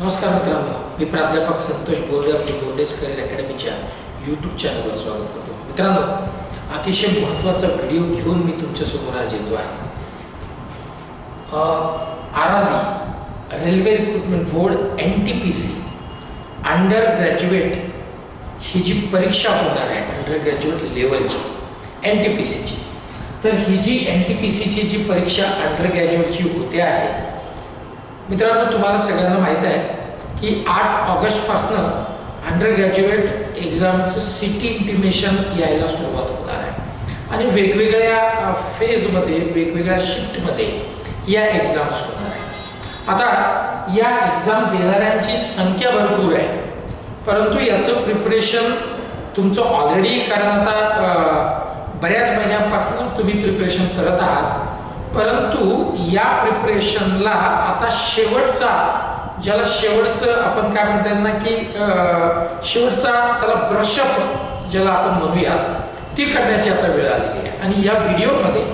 नमस्कार मित्रांनो मी प्राध्यापक संतोष बोर्डे आपली बोर्डेज करिअर अकॅडमीच्या यूट्यूब चॅनलवर स्वागत करतो. मित्रांनो अतिशय महत्त्वाचा व्हिडिओ घेऊन मी तुमच्यासमोर आज येतो आहे. R R B railway recruitment board N T P C under graduate ही जी परीक्षा होणार आहे अंडर ग्रॅज्युएट लेवलची एन टी पी सीची तर ही जी एन टी पी सीची जी परीक्षा अंडर ग्रॅज्युएटची होते आहे मित्रांनो तुम्हाला सगळ्यांना माहीत आहे की आठ ऑगस्टपासनं अंडर ग्रॅज्युएट एक्झामचं सिटी इंटिमेशन यायला सुरुवात होणार आहे. आणि वेगवेगळ्या फेजमध्ये वेगवेगळ्या शिफ्टमध्ये या एक्झाम्स होणार आहे आता या एक्झाम देणाऱ्यांची संख्या भरपूर आहे. परंतु याचं प्रिपरेशन तुमचं ऑलरेडी कारण आता बऱ्याच महिन्यांपासून तुम्ही प्रिपरेशन करत आहात. परंतु या प्रिपरेशनला आता शेवटचा ज्याला शेवटचं आपण काय म्हणता येईल ना की शेवटचा त्याला ब्रशअप ज्याला आपण म्हणूया ती करण्याची आता वेळ आलेली आहे. आणि या व्हिडिओमध्ये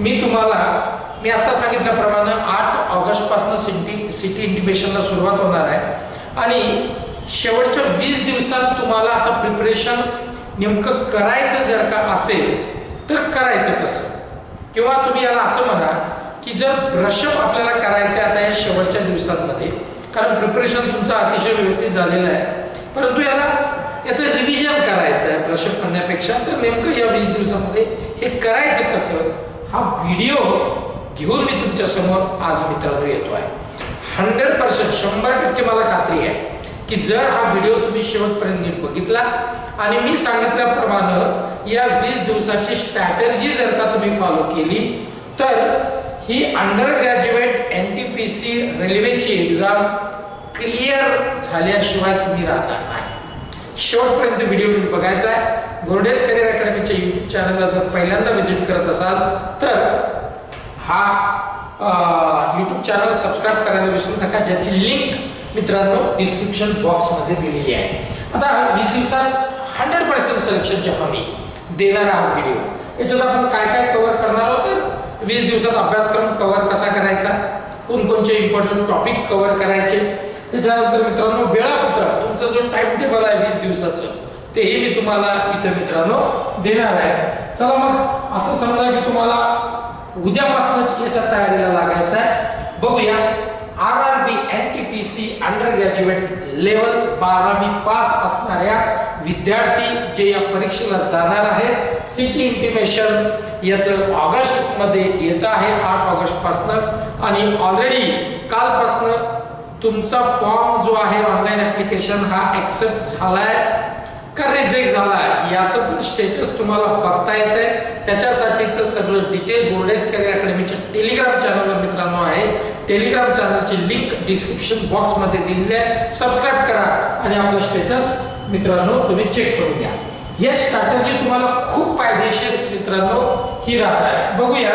मी तुम्हाला मी आता सांगितल्याप्रमाणे आठ ऑगस्टपासून सिटी सिटी इंटिमेशनला सुरुवात होणार आहे. आणि शेवटच्या वीस दिवसात तुम्हाला आता प्रिपरेशन नेमकं करायचं जर का असेल तर करायचं कसं? किंवा तुम्ही याला असं म्हणा की जर ब्रशअप आपल्याला करायचं आहे आता या शेवटच्या दिवसांमध्ये कारण प्रिपरेशन तुमचं अतिशय व्यवस्थित झालेलं आहे. परंतु याला याचं रिव्हिजन करायचं आहे ब्रशअप म्हणण्यापेक्षा तर नेमकं या वीस दिवसामध्ये हे करायचं कसं हा व्हिडिओ घेऊन मी तुमच्यासमोर आज मित्रांनो येतो आहे हंड्रेड पर्सेंट शंभर टक्के मला खात्री आहे. की जर हा व्हिडिओ तुम्ही शेवटपर्यंत बघितला आणि मी सांगितल्याप्रमाणे या वीस दिवसाची स्ट्रॅटर्जी जर का तुम्ही फॉलो केली तर ही under graduate N T P C रेल्वेची एक्झाम क्लिअर झाल्याशिवाय तुम्ही राहणार नाही. शेवटपर्यंत व्हिडिओ बघायचा आहे. बोर्डेस करिअर अकॅडमीच्या यूट्यूब चॅनलला जर पहिल्यांदा व्हिजिट करत असाल तर हा यूट्यूब चॅनल सबस्क्राईब करायला विसरू नका. ज्याची लिंक मित्रांनो डिस्क्रिप्शन बॉक्समध्ये दिलेली आहे. आता वीस दिवसात हंड्रेड पर्सेंट सिलेक्शनची हमी देणारा हा व्हिडिओ याच्यात आपण काय काय कव्हर करणार आहोत तर वीस दिवसात अभ्यासक्रम कव्हर कसा करायचा? कोणकोणचे इम्पॉर्टंट टॉपिक कव्हर करायचे? त्याच्यानंतर मित्रांनो वेळापत्रक तुमचं जो टाइम टेबल आहे वीस दिवसाचं तेही मी तुम्हाला इथं मित्रांनो देणार आहे. चला मग असं समजा की तुम्हाला उद्यापासूनच याच्या तयारीला लागायचं आहे. बघूया. R R B N T P C under graduate level बारावी पास असणाऱ्या विद्यार्थी जे या परीक्षेला जाणार आहेत सिटी इंटिमेशन याचं ऑगस्टमध्ये येतं आहे आठ ऑगस्टपासनं. आणि ऑलरेडी कालपासनं तुमचा फॉर्म जो आहे ऑनलाईन ॲप्लिकेशन हा ॲक्सेप्ट झालाय. का रिजेक्ट झाला? याचं पण स्टेटस तुम्हाला बघता येतंय. त्याच्यासाठीचं सगळं डिटेल बोर्डेज करिअर अकॅडमीच्या टेलिग्राम चॅनलवर मित्रांनो आहे. टेलिग्राम चॅनलची लिंक डिस्क्रिप्शन बॉक्समध्ये दिलेली आहे. सबस्क्राईब करा आणि आपलं स्टेटस मित्रांनो तुम्ही चेक करून घ्या. या स्ट्रॅटर्जी तुम्हाला खूप फायदेशीर मित्रांनो ही राहणार आहे. बघूया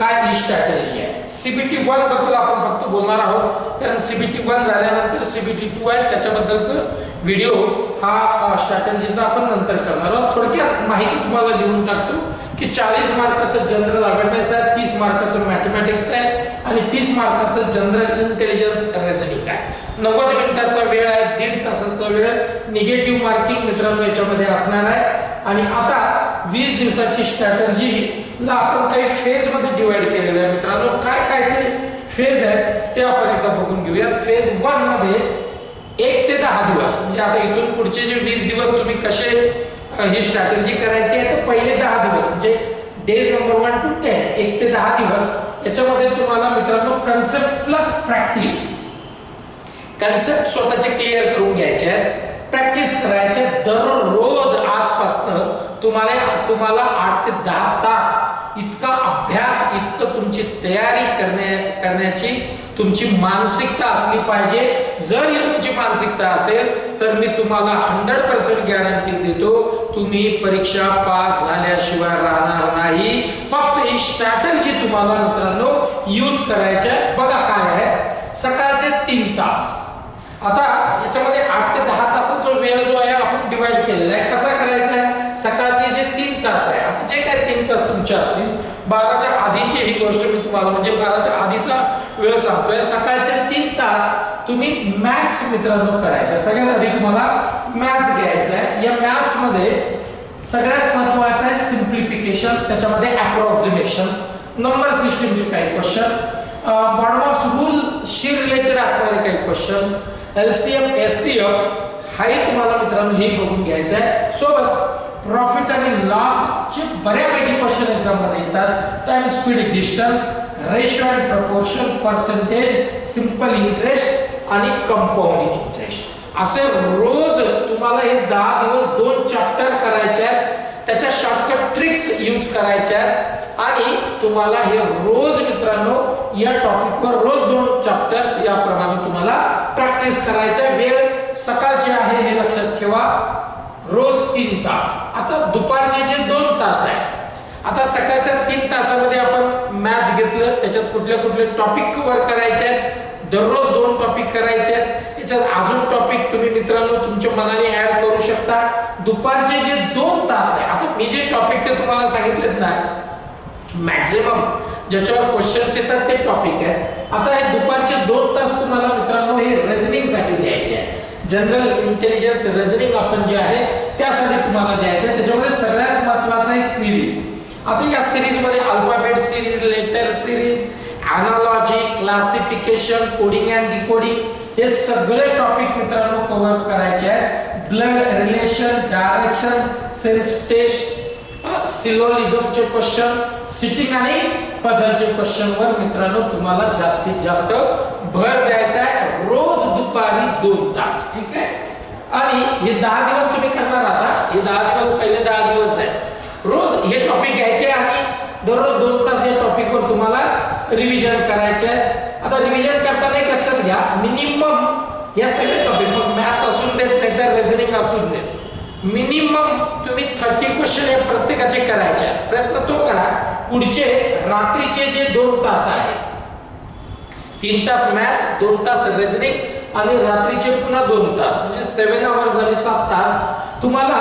काय ही स्ट्रॅटर्जी आहे. सीबीटी वनबद्दल आपण फक्त बोलणार आहोत. कारण सीबीटी वन झाल्यानंतर सीबीटी टू आहे त्याच्याबद्दलचं व्हिडिओ हा स्ट्रॅटर्जीचा आपण नंतर करणार आहोत. थोडक्यात माहिती तुम्हाला देऊन टाकतो की चाळीस मार्काचं जनरल अवेअरनेस आहे तीस मार्काचं मॅथमॅटिक्स आहे आणि तीस मार्काचं जनरल इंटेलिजन्स करण्यासाठी काय नव्वद मिनिटाचा वेळ आहे दीड तासाचा वेळ निगेटिव्ह मार्किंग मित्रांनो याच्यामध्ये असणार आहे. आणि आता वीस दिवसाची स्ट्रॅटर्जीला आपण काही फेजमध्ये डिवाइड केलेलं आहे. मित्रांनो काय काय ते फेज आहेत ते आपण एकदा बघून घेऊया फेज वनमध्ये एक ते दहा दिवस. म्हणजे आता इथून पुढचे जे वीस दिवस तुम्ही कसे ही स्ट्रॅटर्जी करायची आहे तर पहिले दहा दिवस. म्हणजे days number one to ten एक ते दहा दिवस. याच्यामध्ये तुम्हाला मित्रांनो कन्सेप्ट प्लस प्रॅक्टिस कन्सेप्ट स्वतःचे क्लिअर करून घ्यायचे आहेत. प्रॅक्टिस करायचे दररोज आज तुम्हाला तुम्हाला आठ ते दहा तास इतका अभ्यास इतकं तुमची तयारी करण्या करण्याची तुमची मानसिकता असली पाहिजे. जर ही तुमची मानसिकता असेल तर मी तुम्हाला हंड्रेड पर्सेंट गॅरंटी देतो तुम्ही परीक्षा पास झाल्याशिवाय राहणार नाही. फक्त ही स्ट्रॅटर्जी तुम्हाला मित्रांनो यूज करायची बघा काय आहे. सकाळचे तीन तास. आता याच्यामध्ये आठ ते दहा तासाचा वेळ जो आहे आपण डिवाइड केलेला आहे कसा करायचा आहे सकाळचे जे तीन तास आहे आता जे काय तीन तास तुमच्या असतील. बाराच्या आधीची ही गोष्ट मी तुम्हाला म्हणजे बाराच्या आधीचा वेळ सांगतोय. सकाळचे तीन तास तुम्ही मॅथ्स मित्रांनो करायचे. सगळ्यात आधी तुम्हाला मॅथ्स घ्यायचं आहे. या मॅथ्समध्ये सगळ्यात महत्वाचं आहे सिम्प्लिफिकेशन त्याच्यामध्ये अप्रॉक्सिमेशन नंबर सिस्टीमचे काही क्वेश्चन बॉडमॉस ऑफ रूल शी रिलेटेड असणारे काही क्वेश्चन एलसीएम एससीएम हाही तुम्हाला मित्रांनो हे बघून घ्यायचं आहे. सोबत प्रॉफिट आणि लॉस चे बऱ्यापैकी क्वेश्चन एक्झाममध्ये येतात. Time speed distance ratio and proportion percentage simple interest आणि कंपाऊंडिंग इंटरेस्ट असे रोज तुम्हाला हे दहा दिवस दोन चॅप्टर करायचे आहेत. त्याच्या शॉर्टकट ट्रिक्स यूज करायच्या आहेत. आणि तुम्हाला हे रोज मित्रांनो या टॉपिकवर रोज दोन चॅप्टर्स याप्रमाणे तुम्हाला प्रॅक्टिस करायचं वेळ सकाळची आहे हे लक्षात ठेवा. रोज तीन तास. आता दुपारचे जे दोन तास आहे आता सकाळच्या तीन तासामध्ये आपण मॅथ्स घेतलं त्याच्यात कुठले कुठले टॉपिक कव्हर करायचे आहेत दररोज दोन टॉपिक करायचे आहेत याच्यात अजून टॉपिक तुम्ही मित्रांनो तुमच्या मनाने ऍड करू शकता. दुपारचे जे दोन तास आहे आता मी जे टॉपिक ते तुम्हाला सांगितलेत ना मॅक्झिमम ज्याच्यावर क्वेश्चन्स येतात ते टॉपिक आहे आता हे दुपारचे दोन तास तुम्हाला मित्रांनो हे रजनी जनरल इंटेलिजन्स रेझनिंग आपण जे आहे त्यासाठी तुम्हाला द्यायचं आहे त्याच्यामध्ये सगळ्यात महत्वाचं आहे सिरीज आता या सिरीजमध्ये alphabet series letter series analogy classification coding and decoding हे सगळे टॉपिक मित्रांनो कव्हर करायचे आहेत. Blood relation direction sense test सिलोलिझमचे question sitting आणि पझलचे क्वेश्चनवर मित्रांनो तुम्हाला जास्तीत जास्त भर द्यायचा आहे रोज दुपारी दोन तास ठीक आहे? आणि हे दहा दिवस तुम्ही करणार आता. हे दहा दिवस पहिले दहा दिवस आहे. रोज हे टॉपिक घ्यायचे आणि दररोज दोन तास या टॉपिकवर तुम्हाला रिव्हिजन करायचे आहे. आता रिव्हिजन करताना एक लक्षात घ्या. मिनिमम या सगळे टॉपिक मग मॅथ्स असून देत नाही तर रेझनिंग असून देत. मिनिमम तुम्ही थर्टी क्वेश्चन या प्रत्येकाचे करायचे प्रयत्न तो करा. पुढचे रात्रीचे जे दोन तास आहेत तीन तास मॅथ्स दोन तास रेझनिंग आणि रात्रीचे पुन्हा दोन तास. म्हणजे सेव्हन आवर्स झाले सात तास. तुम्हाला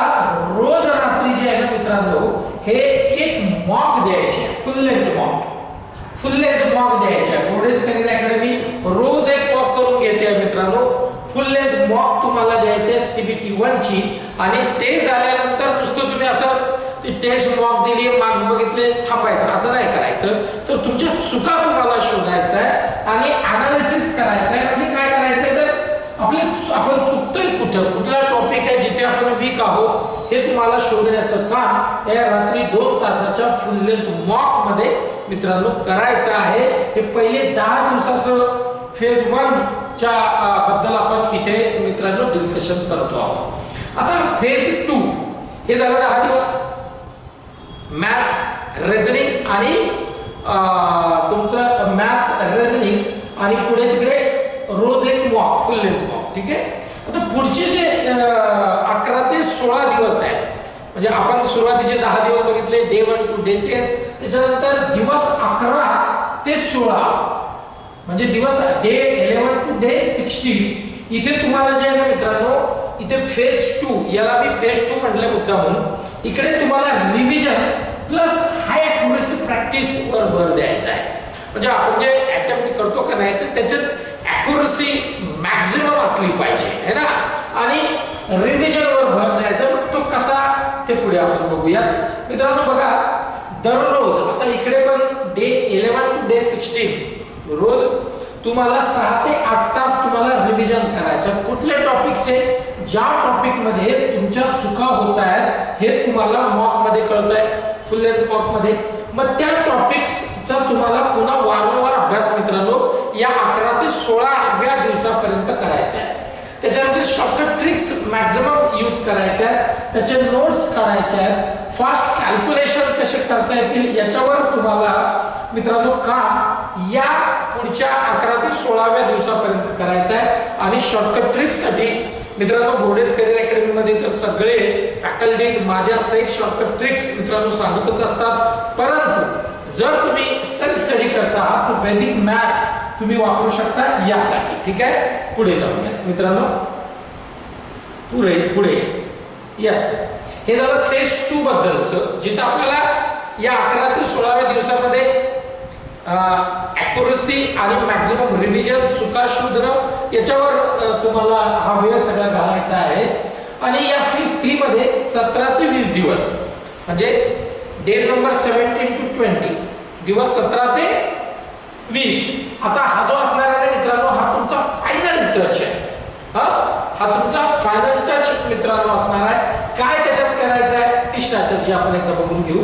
रोज रात्री जे आहे ना मित्रांनो हे एक मॉक द्यायचे full length mock full length mock द्यायचे बोर्डेज करिअर अकॅडमी रोज एक मॉक करून घेते मित्रांनो. फुल लेंथ मॉक तुम्हाला द्यायचे सीबीटी वन ची. आणि ते झाल्यानंतर नुसतं तुम्ही असं ते टेस्ट मॉक दिली मार्क्स बघितले थांबायचं. असं नाही करायचं. तर तुमच्या चुका तुम्हाला शोधायचं आहे आणि अनालिसिस करायचं आहे. म्हणजे काय करायचंय तर आपले आपण चुकतोय कुठं? कुठला टॉपिक आहे जिथे आपण वीक आहोत? हे तुम्हाला शोधण्याचं काम या रात्री दोन तासाच्या फुल लेंथ मॉकमध्ये मित्रांनो करायचं आहे. हे पहिले दहा दिवसाचं फेज वन च्या बद्दल आपण इथे मित्रांनो डिस्कशन करतो आहोत. आता फेज टू हे झालं दहा दिवस. मॅथ्स रेझनिंग आणि तुमचं मॅथ्स रेझनिंग आणि पुढे तिकडे रोज एक मॉक फुल लेंथ मॉक ठीक आहे? आता पुढचे जे अकरा ते सोळा दिवस आहे म्हणजे आपण सुरुवातीचे दहा दिवस बघितले day one to day ten त्याच्यानंतर दिवस अकरा ते सोळा म्हणजे दिवस day eleven to day sixteen इथे तुम्हाला जे आहे ना मित्रांनो इथे फेज टू याला मी फेज टू म्हटलं मुद्दा म्हणून इकडे तुम्हाला revision plus high accuracy practice वर भर द्यायचा आहे. म्हणजे आपण जे अटेम्प्ट करतो का नाही तर त्याच्यात अॅक्युरेसी मॅक्झिमम असली पाहिजे है ना? आणि रिव्हिजन वर भर द्यायचा मग तो कसा ते पुढे आपण बघूया मित्रांनो बघा दररोज आता इकडे पण day eleven to day sixteen रोज तुम्हाला सहा ते आठ तास तुम्हाला रिव्हिजन करायचं. कुठले टॉपिक्स ज्या टॉपिकमध्ये तुमच्या चुका होत आहेत हे तुम्हाला मॉकमध्ये कळत आहे फुल लेंथ मॉकमध्ये मग त्या टॉपिक्सचा तुम्हाला पुन्हा वारंवार अभ्यास मित्रांनो या अकरा ते सोळाव्या दिवसापर्यंत करायचा आहे. त्याच्यानंतर शॉर्टकट ट्रिक्स मॅक्झिमम यूज करायच्या त्याचे नोट्स काढायचे फास्ट कॅल्क्युलेशन कसे करता येतील याच्यावर तुम्हाला मित्रांनो काम या पुढच्या अकरा ते सोळाव्या दिवसापर्यंत करायचं आहे. आणि शॉर्टकट ट्रिक्ससाठी मित्रांनो घोडेज करिअर अकॅडमीमध्ये तर सगळे फॅकल्टीज माझ्या सहित शॉर्टकट ट्रिक्स मित्रांनो सांगतच असतात. परंतु जर तुम्ही सेल्फ स्टडी करता आहात तर वैदिक मॅथ्स तुम्ही वापरू शकता यासाठी. ठीक आहे? पुढे जाऊया. मित्रांनो पुढे पुढे. यस हे झालं फेज टू बद्दलचं जिथं आपल्याला या अकरा ते सोळाव्या दिवसामध्ये ॲक्युरसी आणि मॅक्झिमम रिव्हिजन चुका शोधणं याच्यावर तुम्हाला हा वेळ सगळा घालायचा आहे. आणि या फेज थ्रीमध्ये सतरा ते वीस दिवस म्हणजे days number seventeen to twenty दिवस सतरा ते वीस. आता हा जो असणार आहे मित्रांनो हा तुमचा फायनल टच आहे. हा? हा तुमचा फायनल टच मित्रांनो असणार आहे. काय त्याच्यात करायचं आहे ती स्ट्रॅटर्जी आपण एकदा बघून घेऊ.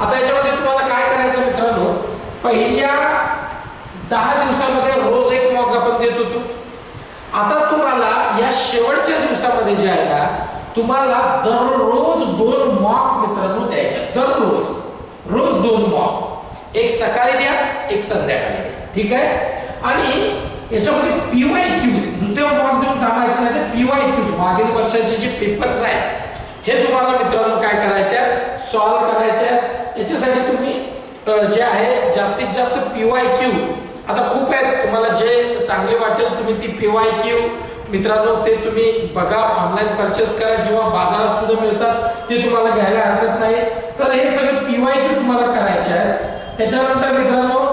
आता याच्यामध्ये तुम्हाला काय करायचं मित्रांनो? पहिल्या दहा दिवसामध्ये रोज एक मॉक आपण देत होतो. आता तुम्हाला या शेवटच्या दिवसामध्ये जे आहे ना तुम्हाला दररोज दोन मॉक मित्रांनो द्यायचे दररोज. रोज दोन मॉक एक सकाळी द्या एक संध्याकाळी द्या. ठीक आहे? आणि याच्यामध्ये पीवाय क्यूज नुसते मार्क देऊन थांबायचं नाही तर पीवाय क्यूज मागील वर्षाचे जे पेपर्स आहेत हे तुम्हाला मित्रांनो काय करायचे सॉल्व्ह करायचे याच्यासाठी तुम्ही जे आहे जास्तीत जास्त पीवाय क्यू आता खूप आहेत. तुम्हाला जे चांगले वाटेल तुम्ही ती पीवाय क्यू मित्रांनो ते तुम्ही बघा ऑनलाईन परचेस करा किंवा बाजारात सुद्धा मिळतात. ते तुम्हाला घ्यायला हरकत नाही. तर हे सगळे पीवाय क्यू तुम्हाला करायचे आहे त्याच्यानंतर मित्रांनो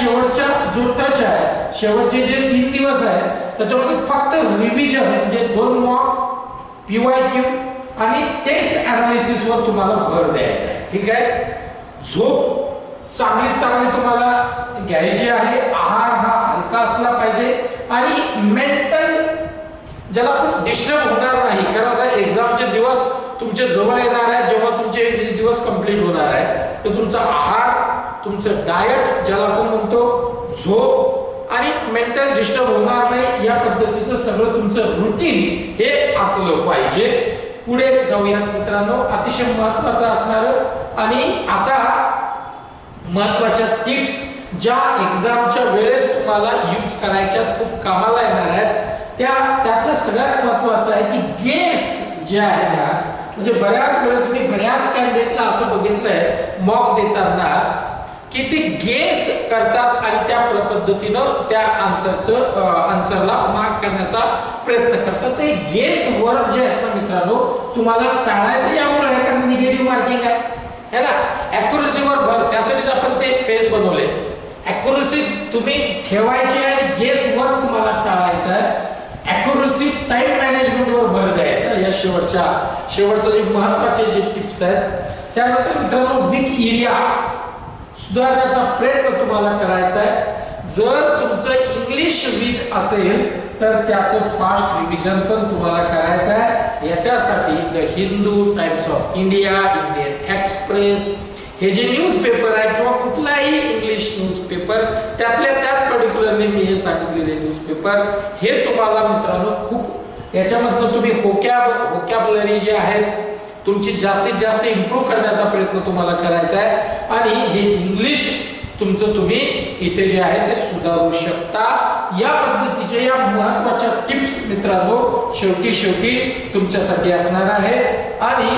शेवटच्या जो टच आहे शेवटचे जे तीन दिवस आहेत त्याच्यामध्ये फक्त रिव्हिजन म्हणजे दोन मॉक पीवाय क्यू आणि टेस्ट अनालिसिसवर तुम्हाला भर द्यायचा आहे. ठीक आहे? झोप चांगली चांगली तुम्हाला घ्यायची आहे. आहार हा हलका असला पाहिजे. आणि मेंटल ज्याला आपण डिस्टर्ब होणार नाही कारण आता एक्झामचे दिवस तुमचे जवळ येणार आहे जेव्हा तुमचे वीस दिवस कंप्लीट होणार आहे तर तुमचा आहार तुमचं डायट ज्याला आपण म्हणतो झोप आणि मेंटल डिस्टर्ब होणार नाही या पद्धतीचं सगळं तुमचं रुटीन हे असलं पाहिजे. पुढे जाऊया मित्रांनो अतिशय महत्वाचं असणार आणि आता महत्त्वाच्या टिप्स ज्या एक्झामच्या वेळेस तुम्हाला यूज करायच्या खूप कामाला येणार आहेत. त्या त्यातलं सगळ्यात महत्वाचं आहे की गेस जे आहे ना म्हणजे बऱ्याच वेळेस मी बऱ्याच कॅन्डिडेटला असं बघितलंय मॉक देताना की ते गेस करतात आणि त्या पद्धतीनं त्या आन्सरचं आन्सरला मार्क करण्याचा प्रयत्न करतात. ते गेस वर्क जे आहेत ना मित्रांनो तुम्हाला टाळायचं यामुळे आहे कारण निगेटिव्ह मार्किंग आहे. है ना? ॲक्युरसीवर भर. त्यासाठीच आपण ते फेज बनवले ॲक्युरसी तुम्ही ठेवायची आणि गेस वर्क तुम्हाला टाळायचं आहे. ॲक्युरसी टाइम मॅनेजमेंटवर भर द्यायचा या शेवटच्या शेवटचं जे महत्त्वाचे जे टिप्स आहेत त्यानंतर मित्रांनो विक एरिया सुधारण्याचा प्रयत्न तुम्हाला करायचा आहे. जर तुमचं इंग्लिश वीक असेल तर त्याचं फास्ट रिव्हिजन पण तुम्हाला करायचं आहे. याच्यासाठी the Hindu Times of India Indian Express हे जे न्यूजपेपर आहे किंवा कुठलाही इंग्लिश न्यूजपेपर त्यातल्या त्यात पर्टिक्युलरली मी हे सांगितलेले न्यूजपेपर हे तुम्हाला मित्रांनो खूप याच्यामधनं तुम्ही होक्या होकॅबलरी जे आहेत तुमची जास्तीत जास्त इम्प्रूव्ह करण्याचा प्रयत्न तुम्हाला करायचा आहे. आणि हे इंग्लिश तुमचं तुम्ही इथे जे आहे ते सुधारू शकता. या पद्धतीच्या या महत्त्वाच्या टिप्स मित्रांनो शेवटी शेवटी तुमच्यासाठी असणार आहे. आणि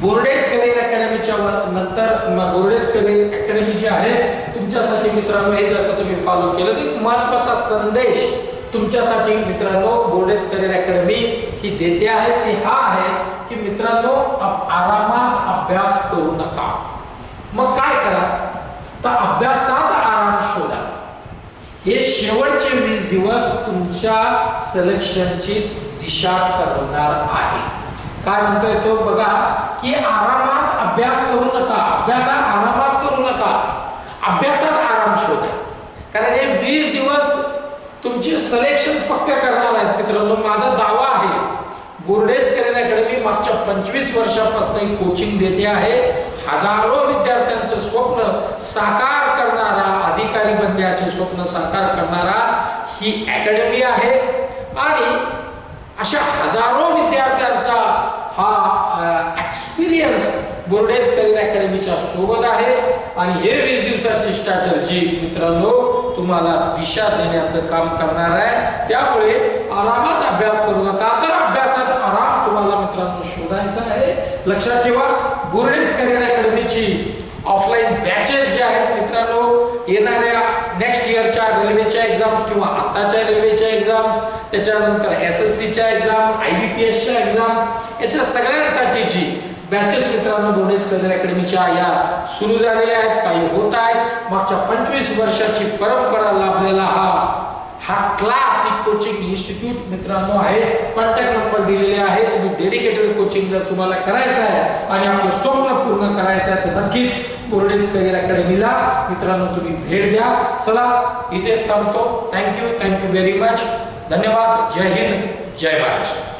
बोर्डेज करिअर अकॅडमीच्या नंतर बोर्डेज करिअर अकॅडमी जी आहे तुमच्यासाठी मित्रांनो हे जर का तुम्ही फॉलो केलं तर एक महत्त्वाचा संदेश तुमच्यासाठी मित्रांनो बोर्डेज करिअर अकॅडमी ही देते आहे ती हा आहे की मित्रांनो आरामात अभ्यास करू नका. मग काय करा? तर अभ्यासात आराम शोधा. हे शेवटचे वीस दिवस तुमच्या सिलेक्शनची दिशा ठरवणार आहे. काय म्हणतोय तो बघा की आरामात अभ्यास करू नका. अभ्यासात आरामात करू नका. अभ्यासात आराम शोधा. कारण हे वीस दिवस तुमची सिलेक्शन पक्क्या करणार आहेत मित्रांनो. माझा दावा आहे बोर्डेज करिअर अकॅडमी मागच्या पंचवीस वर्षापासून ही कोचिंग देते आहे. हजारो विद्यार्थ्यांचं स्वप्न साकार करणारा अधिकारी बनण्याचे स्वप्न साकार करणारा ही अकॅडमी आहे. आणि अशा हजारो विद्यार्थ्यांचा हा एक्सपिरियन्स बोर्डेज करिअर अकॅडमीच्या सोबत आहे. आणि हे वीस दिवसाची स्ट्रॅटर्जी मित्रांनो तुम्हाला दिशा देण्याचं काम करणार आहे. त्यामुळे आरामात अभ्यास करू नका. तर अभ्यासात आराम तुम्हाला मित्रांनो शोधायचा आहे. लक्षात ठेवा बोर्डेज करिअर अकॅडमीची ऑफलाईन बॅचेस जे आहेत मित्रांनो येणाऱ्या नेक्स्ट इयरच्या रेल्वेच्या एक्झाम्स किंवा आताच्या रेल्वेच्या एक्झाम्स त्याच्यानंतर एस एस सीच्या एक्झाम आय बी पी एसच्या एक्झाम याच्या सगळ्यांसाठीची बॅचेस मित्रांनो बोर्डेज कदर अकॅडमीच्या या सुरू झालेल्या आहेत. काही होत आहेत. मागच्या पंचवीस वर्षाची परंपरा लाभलेला हा हा क्लास ही कोचिंग इन्स्टिट्यूट मित्रांनो आहे. कॉन्टॅक्ट नंबर दिलेले आहे. तुम्ही डेडिकेटेड कोचिंग जर तुम्हाला करायचं आहे आणि आपलं स्वप्न पूर्ण करायचं आहे तर नक्कीच बोर्डेज करिअर अकॅडमीला मित्रांनो तुम्ही भेट द्या. चला इथेच थांबतो. थँक्यू थँक्यू व्हेरी मच धन्यवाद. जय हिंद. जय महाराष्ट्र.